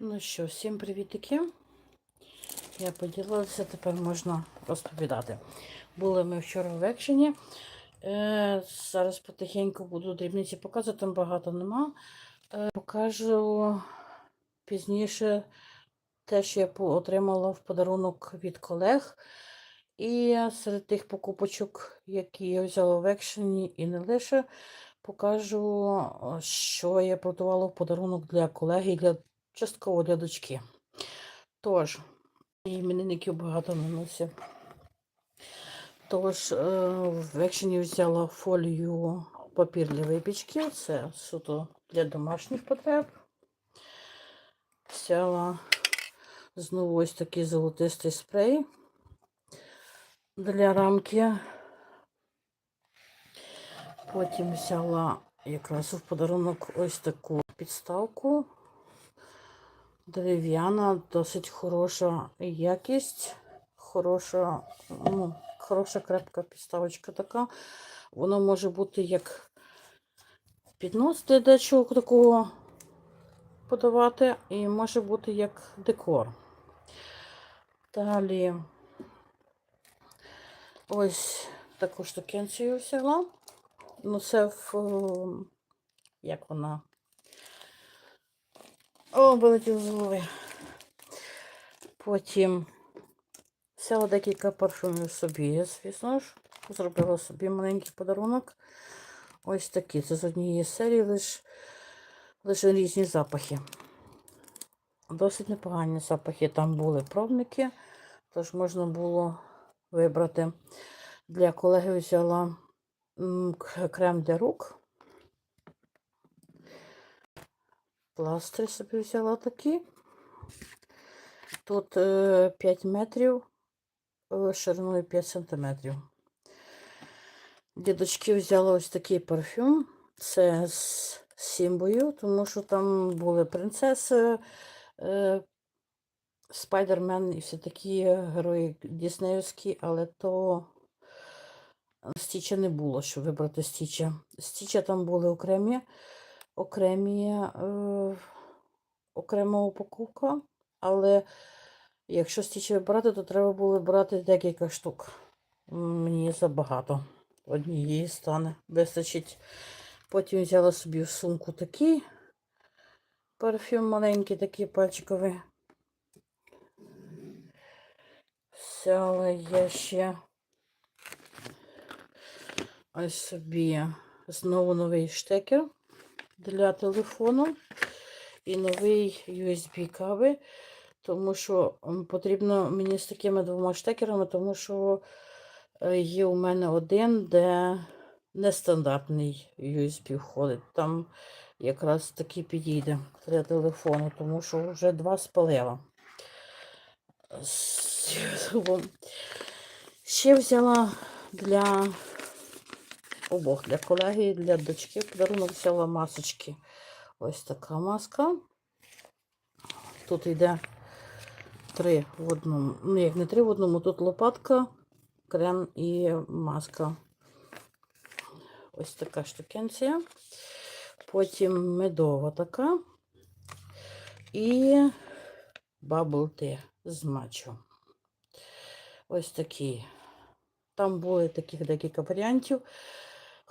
Ну що, всім привітики. Я поділилася, тепер можна розповідати. Були ми вчора в екшені. Е, зараз потихеньку буду дрібниці показувати, там багато нема. Е, покажу пізніше те, що я отримала в подарунок від колег. І серед тих покупочок, які я взяла в екшені і не лише, покажу, що я продавала в подарунок для колеги і для частково для дочки. Тож, іменинників багато на носі. Тож, е, в екшені взяла фолію папір для випічки. Це суто для домашніх потреб. Взяла знову ось такий золотистий спрей для рамки. Потім взяла якраз в подарунок ось таку підставку. Дерев'яна, досить хороша якість, хороша, ну, хороша крепка підставочка така. Воно може бути як піднос для дечого такого подавати, і може бути як декор. Далі ось таку штукенцію взяла. Ну, це в е, як вона? О, вилетів з голови. Потім взяла декілька парфумів собі, звісно ж. Зробила собі маленький подарунок. Ось такі. Це з однієї серії лише лише різні запахи. Досить непогані запахи. Там були пробники, тож можна було вибрати. Для колеги взяла крем для рук. Пластир собі взяла такі. Тут е, 5 метрів, е, шириною 5 сантиметрів. Для дочки взяла ось такий парфюм. Це з Сімбою, тому що там були принцеси, е, Спайдермен і всі такі герої Діснеївські, але то Стіча не було, щоб вибрати Стіча. Стіча там були окремі, окремі, е, окрема упаковка, але якщо Стіча вибирати, то треба було брати декілька штук. Мені забагато. Однієї стане. Вистачить. Потім взяла собі в сумку такий парфюм маленький, такий пальчиковий. Взяла я ще ось собі знову новий штекер для телефону і новий USB кабель, тому що потрібно мені з такими двома штекерами, тому що е, є у мене один, де нестандартний USB входить. Там якраз таки підійде для телефону, тому що вже два спалила. Ще взяла для обох, для колеги і для дочки. Подарунок взяла масочки. Ось така маска. Тут йде три в одному. Ну, як не три в одному, тут лопатка, крем і маска. Ось така штукенція. Потім медова така. І бабл tea з матчу. Ось такі. Там були таких декілька варіантів.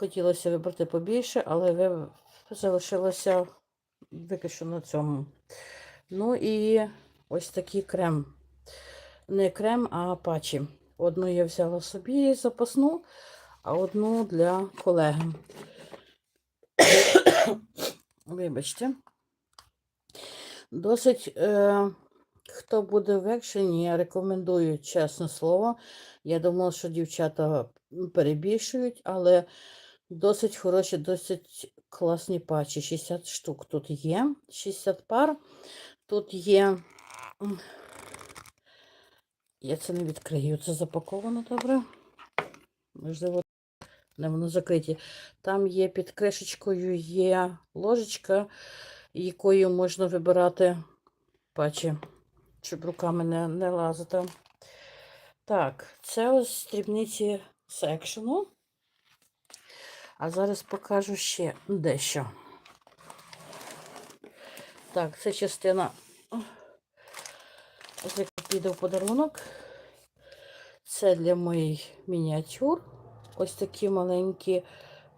Хотілося вибрати побільше, але ви залишилося виключно на цьому. Ну і ось такий крем. Не крем, а патчі. Одну я взяла собі запасну, а одну для колеги. Вибачте. Досить, е, хто буде в екшені, я рекомендую, чесне слово. Я думала, що дівчата перебільшують, але досить хороші, досить класні патчі. 60 штук тут є, 60 пар. Тут є. Я це не відкрию, це запаковано добре. Можливо, не воно закриті. Там є під кришечкою є ложечка, якою можна вибирати патчі, щоб руками не, не лазити. Так, це ось дрібниці секшену. А зараз покажу ще дещо. Так, це частина Ось як піде в подарунок. Це для моїх мініатюр. Ось такі маленькі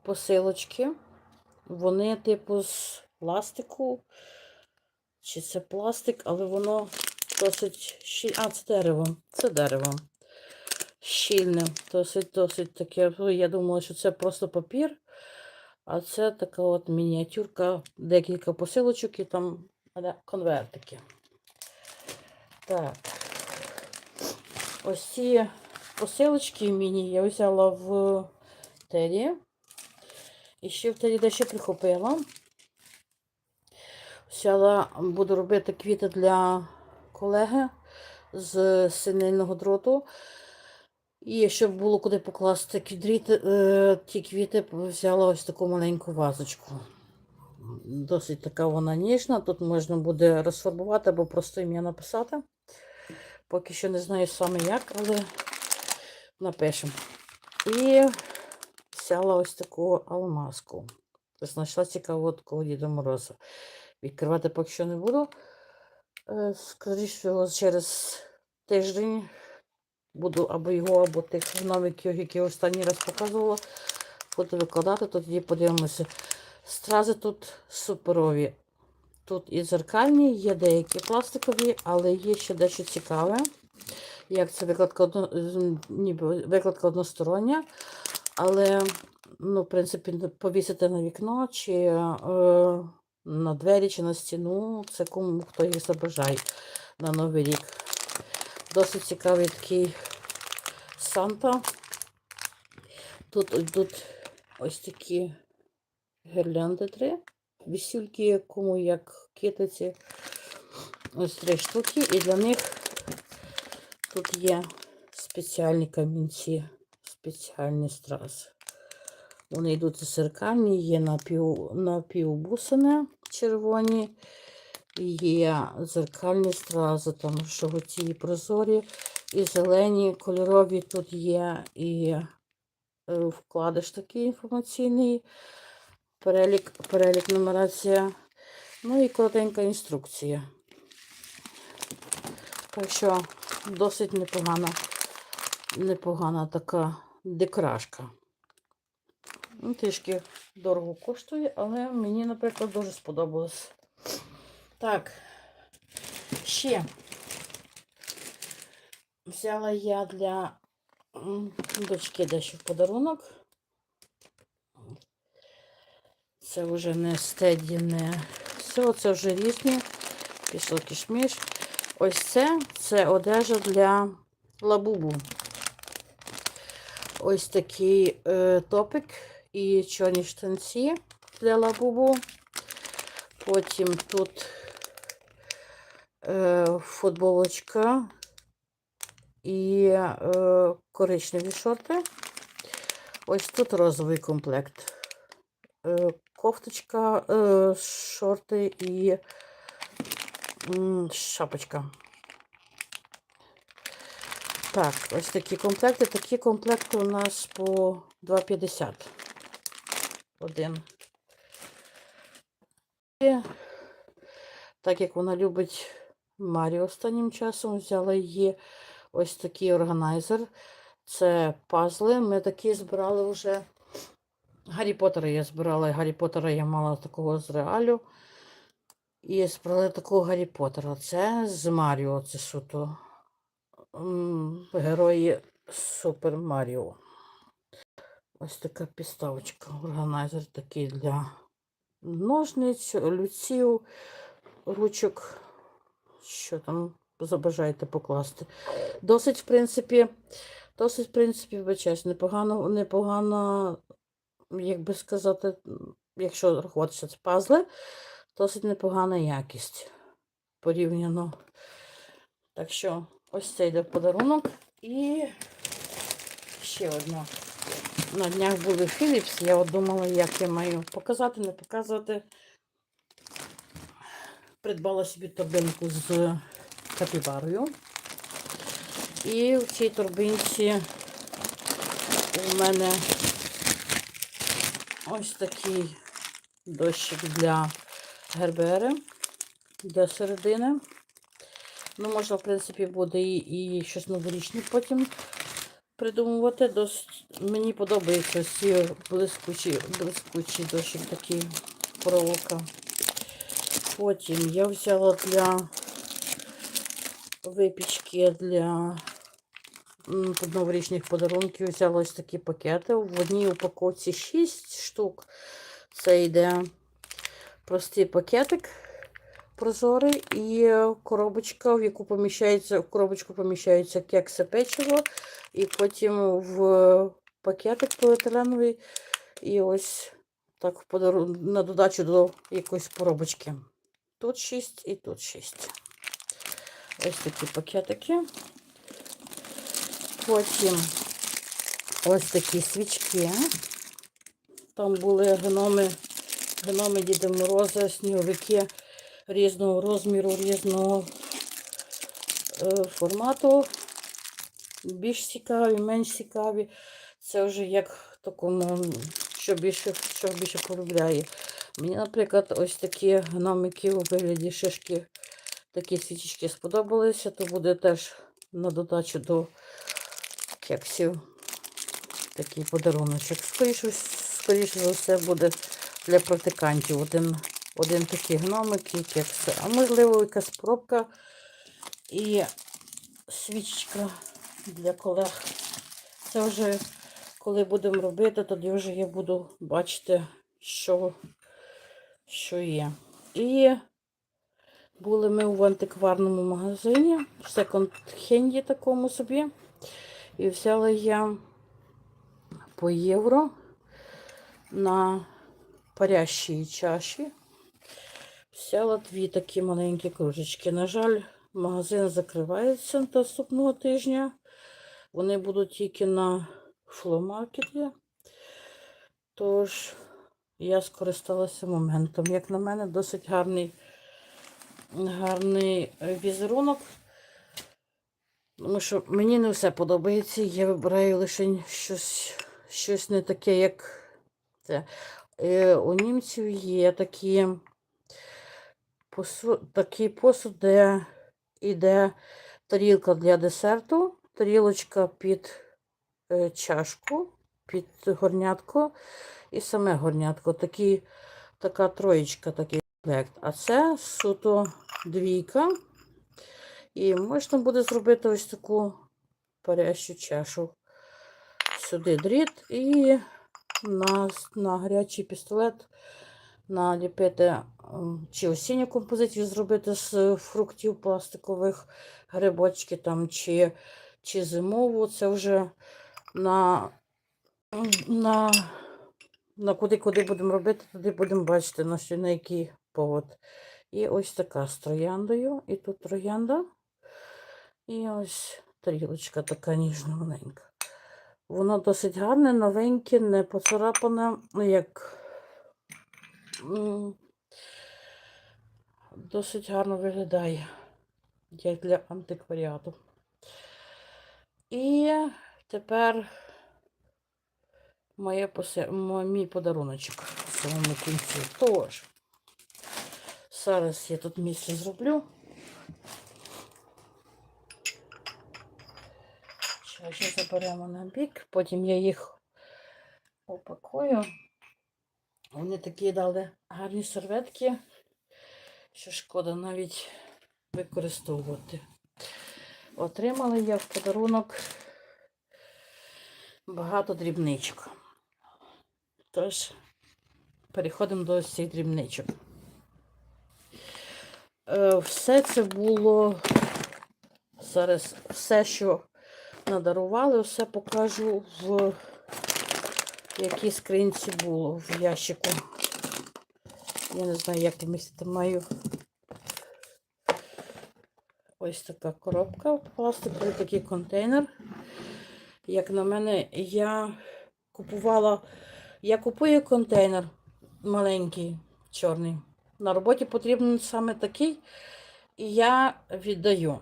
посилочки. Вони, типу, з пластику. Чи це пластик, але воно досить. А, це дерево. Це дерево. Щільне. Досить, досить таке. Я думала, що це просто папір. А це така от мініатюрка, декілька посилочок і там конвертики. Так. Ось ці посилочки міні я взяла в тері. І ще в тері дещо прихопила. Взяла, буду робити квіти для колеги з синильного дроту. І щоб було куди покласти е, ті квіти, взяла ось таку маленьку вазочку. Досить така вона ніжна. Тут можна буде розфарбувати або просто ім'я написати. Поки що не знаю саме як, але напишемо. І взяла ось таку алмазку. Знайшла цікаву от коло Діда Мороза. Відкривати поки що не буду. Е, Скоріше через тиждень буду або його, або тих новиків, які я останній раз показувала, буду викладати, то тоді подивимося. Стрази тут суперові. Тут і дзеркальні, є деякі пластикові, але є ще дещо цікаве. Як це викладка, одно, ніби викладка одностороння. Але, ну, в принципі, повісити на вікно чи е, на двері, чи на стіну, це кому хто їх забажає на Новий рік. Досить цікавий такий Санта. Тут йдуть ось такі гірлянди три. Вісюльки, кому як китиці. Ось три штуки. І для них тут є спеціальні камінці, спеціальні стрази. Вони йдуть зеркальні, є напів, напівбусини червоні, є зеркальні стрази, там жовті і прозорі, і зелені, кольорові тут є, і е, вкладиш такий інформаційний, перелік, перелік нумерація, ну і коротенька інструкція. Так що досить непогана, непогана така декрашка. Ну, трішки дорого коштує, але мені, наприклад, дуже сподобалось. Так, ще взяла я для дочки дещо в подарунок. Це вже не стеді, не все, це вже різні. Пішло кішміш. Ось це це одежа для лабубу. Ось такий е, топик і чорні штанці для лабубу. Потім тут футболочка і е, коричневі шорти. Ось тут розовий комплект. Е, кофточка, е, шорти і шапочка. Так, ось такі комплекти. Такі комплекти у нас по 2,50. Один. І, так як вона любить Марі останнім часом, взяла її ось такий органайзер. Це пазли. Ми такі збирали вже. Гаррі Поттера я збирала. Гаррі Поттера я мала такого з реалю. І збирали такого Гаррі Поттера. Це з Маріо, це суто. Герої Супер Маріо. Ось така підставочка. Органайзер такий для ножниць, олівців, ручок. Що там забажаєте покласти. Досить, в принципі, досить, в принципі, вибачаюсь, непогано, непогано, як би сказати, якщо рахувати, що це пазли, досить непогана якість порівняно. Так що, ось це йде в подарунок. І ще одна. На днях були Philips. Я от думала, як я маю показати, не показувати. Придбала собі торбинку з капібарою. І в цій торбинці у мене ось такий дощик для гербери для середини. Ну, можна, в принципі, буде і, і щось новорічне потім придумувати. Досить мені подобається ці блискучі, блискучі дощик такий проволока. Потім я взяла для випічки для новорічних подарунків. Взяла ось такі пакети. В одній упаковці 6 штук. Це йде простий пакетик прозорий і коробочка, в яку поміщається, в коробочку поміщаються кекси печиво, і потім в пакетик поліетиленовий. І ось так на додачу до якоїсь коробочки. Тут 6 і тут 6. Ось такі пакетики. Потім ось такі свічки. Там були гноми, гноми Діда Мороза, сніговики різного розміру, різного е, формату. Більш цікаві, менш цікаві. Це вже як такому, що більше, що більше полюбляє. Мені, наприклад, ось такі гномики у вигляді шишки, такі свічечки сподобалися, то буде теж на додачу до кексів такий подаруночок. Скоріше, скоріше за все буде для практикантів один, один такий гномик і кекси. А можливо, якась пробка і свічечка для колег. Це вже коли будемо робити, тоді вже я буду бачити, що, що є. І були ми в антикварному магазині, в секонд-хенді такому собі. І взяла я по євро на парящій чаші. Взяла дві такі маленькі кружечки. На жаль, магазин закривається наступного тижня. Вони будуть тільки на фломаркеті. Тож я скористалася моментом. Як на мене, досить гарний, гарний е, візерунок. Тому що мені не все подобається. Я вибираю лише щось, щось не таке, як це. Е, у німців є такі посуд, такий посуд, де йде тарілка для десерту, тарілочка під е, чашку, під горнятко і саме горнятко. Такі, така троєчка, такий комплект. А це суто двійка. І можна буде зробити ось таку парящу чашу. Сюди дріт і на, на гарячий пістолет наліпити чи осінню композицію зробити з фруктів пластикових грибочки там, чи, чи зимову. Це вже на, на, на куди, куди будемо робити, туди будемо бачити, на, що, на який повод. І ось така з трояндою. І тут троянда. І ось тарілочка така ніжна маленька. Воно досить гарне, новеньке, не поцарапане, як досить гарно виглядає, як для антикваріату. І тепер моє посе... мій подаруночок в самому кінці. Тож, зараз я тут місце зроблю. Ще заберемо на бік, потім я їх опакую. Вони такі дали гарні серветки, що шкода навіть використовувати. Отримала я в подарунок багато дрібничок. Тож, переходимо до цих дрібничок. Е, Все це було зараз все, що надарували, все покажу в якій скринці було в ящику. Я не знаю, як помістити маю. Ось така коробка, пластиковий такий контейнер. Як на мене, я купувала, я купую контейнер маленький, чорний. На роботі потрібен саме такий, і я віддаю.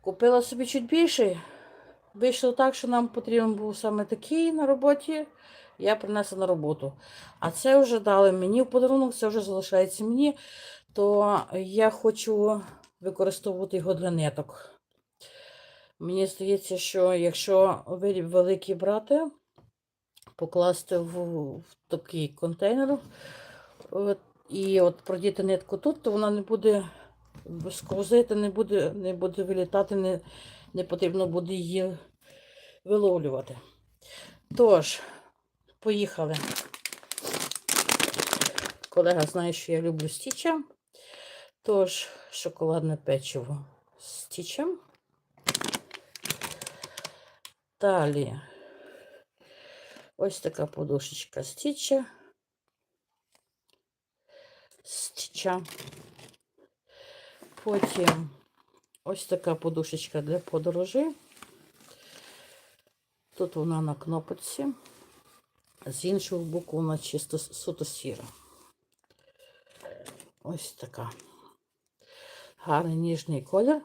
Купила собі чуть більший. Вийшло так, що нам потрібен був саме такий на роботі. Я принесла на роботу. А це вже дали мені в подарунок, це вже залишається мені. То я хочу використовувати його для ниток. Мені здається, що якщо виріб великий брати, покласти в, в такий контейнер от, і от продіти нитку тут, то вона не буде сквозити, не буде, не буде вилітати, не, не потрібно буде її виловлювати. Тож, поїхали. Колега знає, що я люблю стіча. Тож, шоколадне печиво з стічем. Далі ось така подушечка стіча. Стіча. Потім ось така подушечка для подорожі. Тут вона на кнопочці. З іншого боку вона чисто суто сіра. Ось така. Гарний ніжний колір.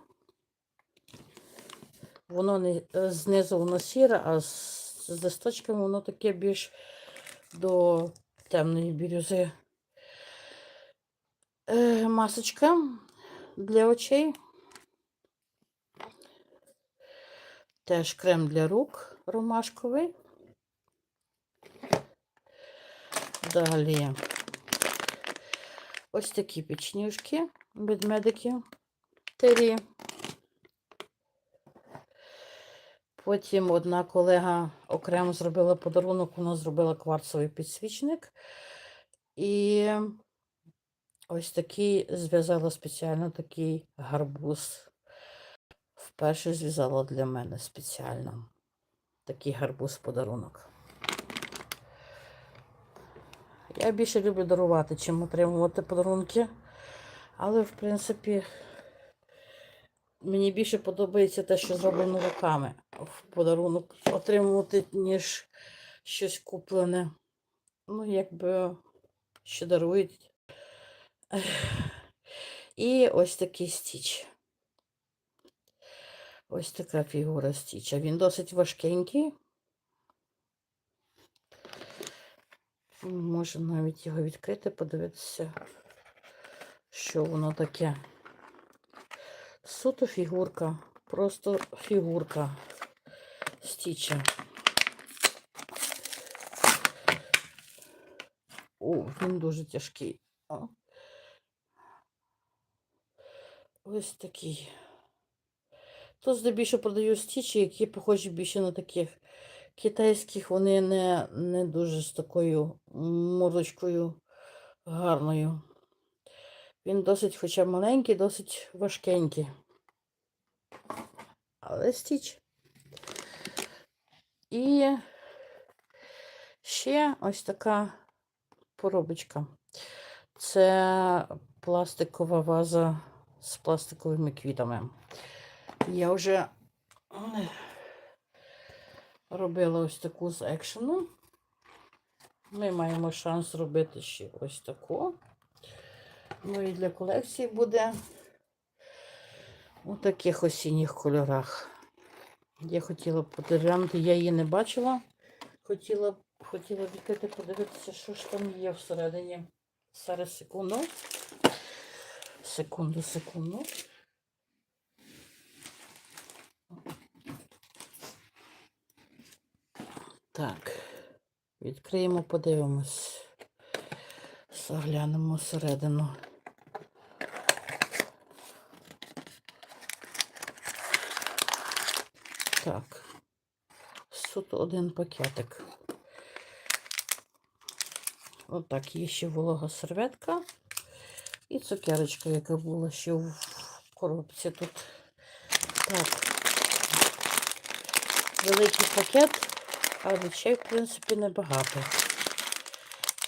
Воно не е, знизу воно сіре, а з, з листочками воно таке більш до темної бірюзи. Е, масочка для очей. Теж крем для рук ромашковий. Далі ось такі печнюшки, ведмедики, тирі. Потім одна колега окремо зробила подарунок, вона зробила кварцевий підсвічник. І ось такий зв'язала спеціально такий гарбуз. Вперше зв'язала для мене спеціально такий гарбуз подарунок. Я більше люблю дарувати, чим отримувати подарунки. Але, в принципі, мені більше подобається те, що зроблено руками в подарунок отримувати, ніж щось куплене. Ну, якби що дарують. І ось такий стіч. Ось така фігура стіча. Він досить важкенький. Можу навіть його відкрити, подивитися, що воно таке. Суто фігурка, просто фігурка стіча. О, він дуже тяжкий. О. Ось такий. Тут здебільшого продаю стічі, які похожі більше на таких китайських, вони не, не дуже з такою мордочкою гарною. Він досить, хоча маленький, досить важкенький. Але стіч. І ще ось така поробочка. Це пластикова ваза з пластиковими квітами. Я вже робила ось таку з екшену. Ми маємо шанс зробити ще ось таку. Ну і для колекції буде у таких осінніх кольорах. Я хотіла подивитися, я її не бачила. Хотіла, хотіла відкрити, подивитися, що ж там є всередині. Зараз секунду. Секунду, секунду. Так, відкриємо, подивимось. Заглянемо всередину. Так, суто один пакетик. Отак, є ще волога серветка і цукерочка, яка була ще в коробці тут. Так, великий пакет, а речей, в принципі, небагато.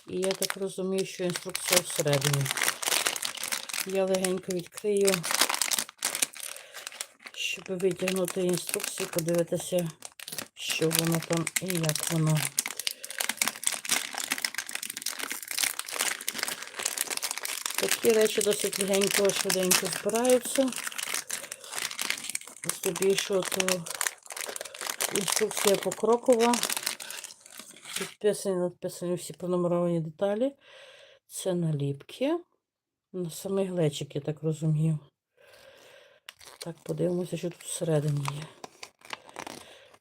І я так розумію, що інструкція всередині. Я легенько відкрию, щоб витягнути інструкцію, подивитися, що воно там і як воно. Такі речі досить легенько, швиденько збираються. Здебільшого то інструкція покрокова. Підписані, надписані всі пронумеровані деталі. Це наліпки. На самий глечик, я так розумію. Так, подивимося, що тут всередині є.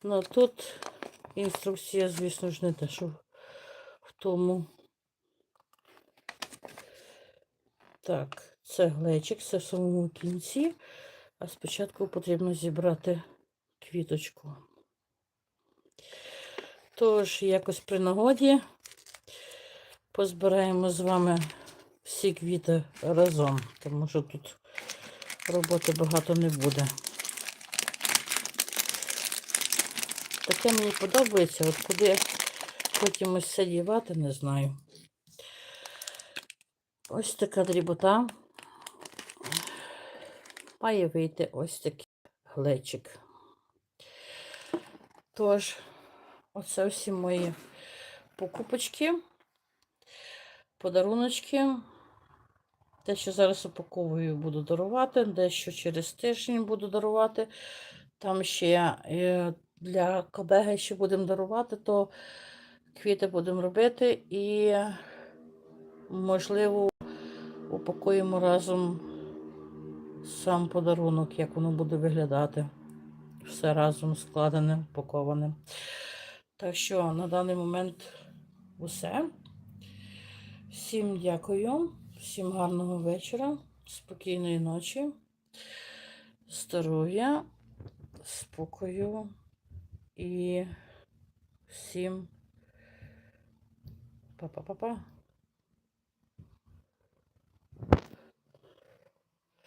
Ну, тут інструкція, звісно ж, не те, що в тому. Так, це глечик, це в самому кінці. А спочатку потрібно зібрати квіточку. Тож, якось при нагоді позбираємо з вами всі квіти разом, тому що тут роботи багато не буде. Таке мені подобається, от куди потім ось це дівати, не знаю. Ось така дрібота. Має вийти ось такий глечик. Тож, оце всі мої покупочки, подаруночки. Те, що зараз упаковую, буду дарувати, дещо через тиждень буду дарувати. Там ще е, для кобеги ще будемо дарувати, то квіти будемо робити і, можливо, упакуємо разом сам подарунок, як воно буде виглядати. Все разом складене, упаковане. Так що на даний момент усе. Всім дякую, всім гарного вечора, спокійної ночі, здоров'я, спокою і всім па-па-па-па.